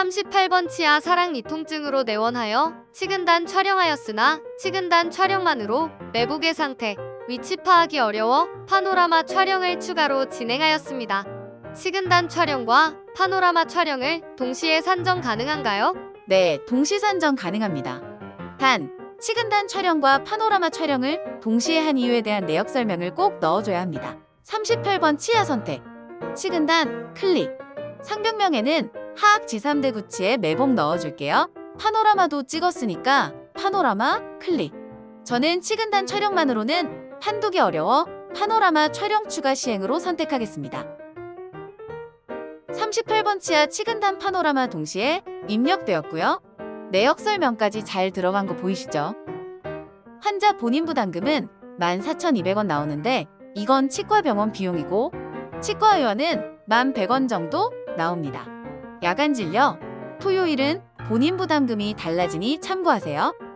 38번 치아 사랑 이통증으로 내원하여 치근단 촬영하였으나 치근단 촬영만으로 내복의 상태, 위치 파악이 어려워 파노라마 촬영을 추가로 진행하였습니다. 치근단 촬영과 파노라마 촬영을 동시에 산정 가능한가요? 네, 동시 산정 가능합니다. 단, 치근단 촬영과 파노라마 촬영을 동시에 한 이유에 대한 내역 설명을 꼭 넣어줘야 합니다. 38번 치아 선택. 치근단 클릭. 상병명에는 하악 G3대 구치에 매복 넣어줄게요. 파노라마도 찍었으니까 파노라마 클릭. 저는 치근단 촬영만으로는 판독이 어려워 파노라마 촬영 추가 시행으로 선택하겠습니다. 38번 치아 치근단 파노라마 동시에 입력되었고요. 내역 설명까지 잘 들어간 거 보이시죠? 환자 본인 부담금은 14,200원 나오는데 이건 치과병원 비용이고 치과의원은 1,100원 정도 나옵니다. 야간 진료, 토요일은 본인 부담금이 달라지니 참고하세요.